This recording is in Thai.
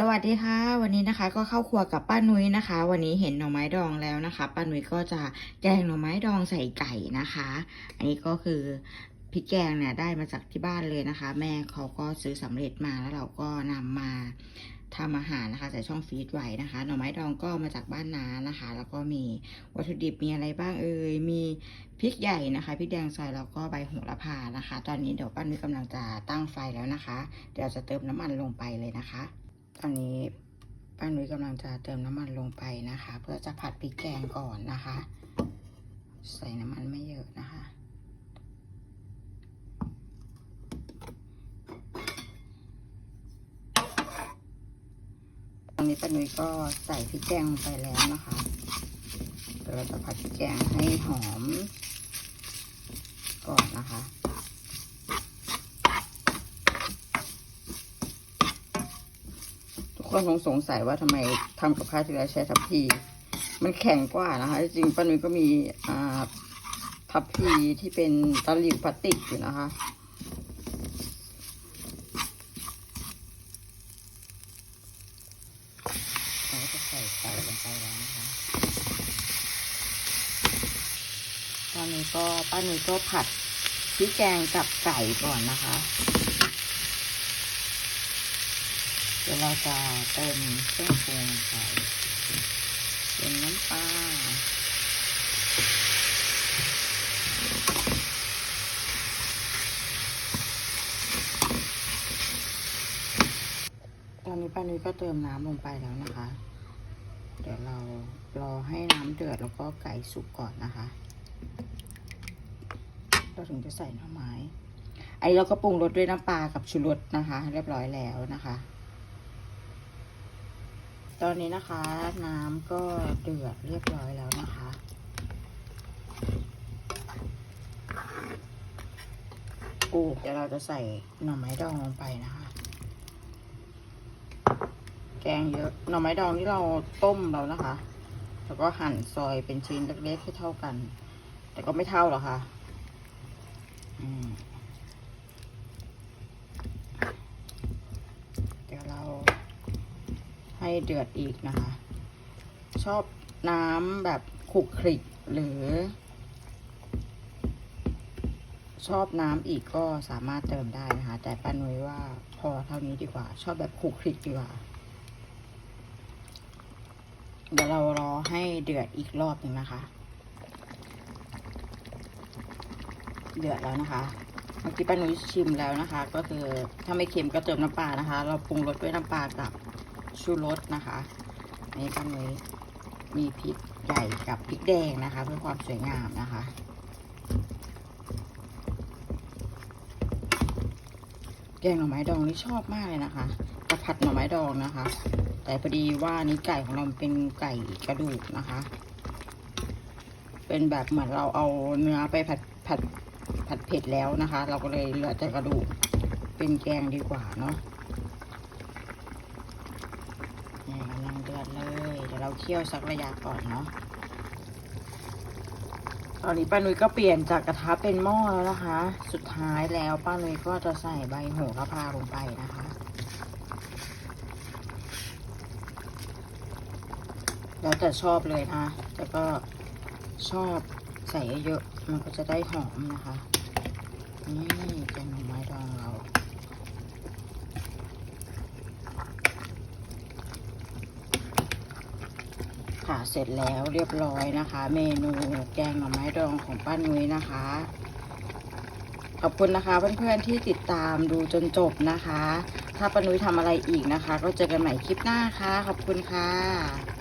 สวัสดีค่ะ วันนี้นะคะก็เข้าครัวกับป้านุ้ยนะคะ วันนี้เห็นหน่อไม้ดองแล้วนะคะป้านุ้ยก็จะแกงหน่อไม้ดองใส่ไก่นะคะ อันนี้ก็คือพริกแกงเนี่ยได้มาจากที่บ้านเลยนะคะ แม่เขาก็ซื้อสำเร็จมาแล้วเราก็นำมาทำอาหารนะคะใส่ช่องฟรีซไว้นะคะ หน่อไม้ดองก็มาจากบ้านนานะคะ แล้วก็มีวัตถุดิบมีอะไรบ้างเอ่ยมีพริกใหญ่นะคะพริกแดงซอยแล้วก็ใบโหระพานะคะ ตอนนี้เดี๋ยวป้านุ้ยกำลังจะตั้งไฟแล้วนะคะ เดี๋ยวจะเติมน้ำมันลงไปเลยนะคะ ตอนนี้ป้านุ้ยกำลังจะเติมน้ำมันลงไปนะคะ เพื่อจะผัดพริกแกงก่อนนะคะ ใส่น้ำมันไม่เยอะนะคะ ตอนนี้ป้านุ้ยก็ใส่พริกแกงลงไปแล้วนะคะเดี๋ยวเราจะผัดพริกแกงให้หอมก่อนนะคะ ทุก คนคงสงสัยว่าทำไมทำกับข้าวทีไรใช้ทัพพีมันแข็งกว่านะคะ จริงๆป้านุ้ยก็มีอ่าทัพพีที่เป็นตะหลิวพลาสติกอยู่นะคะเราก็จะใส่ไก่ลงไปแล้วนะคะตอนนี้ก็ป้านุ้ยก็ผัดพริกแกงกับไก่ก่อนนะคะ เดี๋ยวเราจะเติมเครื่องปรุงใส่เป็นน้ำปลาตอนนี้ป้านุ้ยก็เติมน้ำลงไปแล้วนะคะ เดี๋ยวเรารอให้น้ำเดือดแล้วก็ไก่สุกก่อนนะคะ เราถึงจะใส่หน่อไม้ไอ้เราก็ปรุงรสด้วยน้ำปลากับชูรสนะคะ เรียบร้อยแล้วนะคะ ตอนนี้นะคะ น้ำก็เดือดเรียบร้อยแล้วนะคะปูเดี๋ยวเราจะใส่หน่อไม้ดองลงไปนะคะ แกงเยอะหน่อไม้ดองที่เราต้มแล้วนะคะ แล้วก็หั่นซอยเป็นชิ้นเล็กๆให้เท่ากัน แต่ก็ไม่เท่าหรอกค่ะ อืม เดี๋ยวเรา ให้เดือดอีกนะคะ ชอบน้ำแบบขลุกคลิกหรือ ชอบน้ำอีกก็สามารถเติมได้นะคะ แต่ป้านุ้ยว่าพอเท่านี้ดีกว่า ชอบแบบขลุกคลิกดีกว่า เดี๋ยวเรารอให้เดือดอีกรอบหนึ่งนะคะ เดือดแล้วนะคะเมื่อกี้ป้านุ้ยชิมแล้วนะคะ ก็คือถ้าไม่เค็มก็เติมน้ำปลานะคะ เราปรุงรสด้วยน้ำปลากับ ชูรสนะคะอันนี่ป้านุ้ยมีพริกใหญ่กับพริกแดงนะคะ เพื่อความสวยงามนะคะ แกงหน่อไม้ดองนี่ชอบมากเลยนะคะกะผัดหน่อไม้ดองนะคะ แต่พอดีว่านี้ไก่ของเราเป็นไก่กระดูกนะคะ เป็นแบบเหมือนเราเอาเนื้อไปผัดผัดผัดเผ็ดแล้วนะคะ เราก็เลยเหลือแต่กระดูกเป็นแกงดีกว่าเนาะนี่ กำลังเดือดเลย เดี๋ยวเราเคี่ยวสักระยะก่อนเนาะ ตอนนี้ป้านุ้ยก็เปลี่ยนจากกระทะเป็นหม้อแล้วนะคะ สุดท้ายแล้วป้านุ้ยก็จะใส่ใบโหระพาลงไปนะคะแล้วแต่ชอบเลยนะแต่ก็ชอบใส่เยอะ มันก็จะได้หอมนะคะ นี่แกงหน่อไม้ดองเรา ค่ะ เสร็จแล้วเรียบร้อยนะคะ เมนูแกงหน่อไม้ดองของป้านุ้ยนะคะ ขอบคุณนะคะ เพื่อนๆที่ติดตามดูจนจบนะคะ ถ้าป้านุ้ยทำอะไรอีกนะคะ ก็เจอกันใหม่คลิปหน้าค่ะ ขอบคุณค่ะ